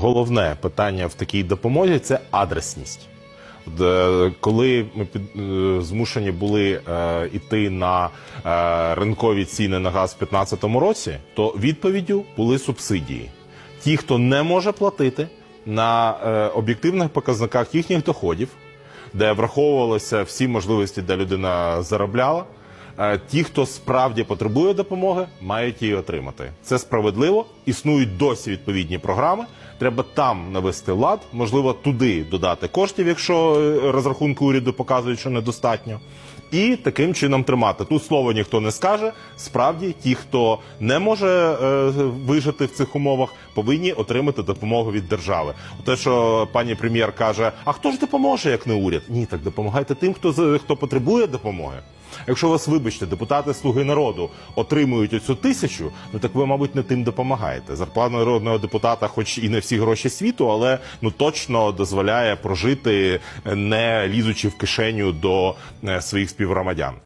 головне питання в такій допомозі це адресність. Е, Коли ми під, е, змушені були е, йти на е, ринкові ціни на газ в 2015 році, то відповіддю були субсидії. Ті, хто не може платити на е, об'єктивних показниках їхніх доходів, де враховувалися всі можливості, де людина заробляла. Е, Ті, хто справді потребує допомоги, мають її отримати. Це справедливо. Існують досі відповідні програми. Треба там навести лад, можливо, туди додати коштів, якщо е, розрахунки уряду показують, що недостатньо. І таким чином тримати. Тут слово ніхто не скаже. Справді, ті, хто не може е, вижити в цих умовах, повинні отримати допомогу від держави. Те, що пані прем'єр каже: а хто ж допоможе, як не уряд? Ні, так допомагайте тим, хто хто потребує допомоги. Якщо вас, вибачте, депутати Слуги народу отримують оцю тисячу, ну так ви, мабуть, не тим допомагаєте. Зарплата народного депутата, хоч і не всі гроші світу, але ну точно дозволяє прожити, не лізучи в кишеню до е, своїх співгромадян.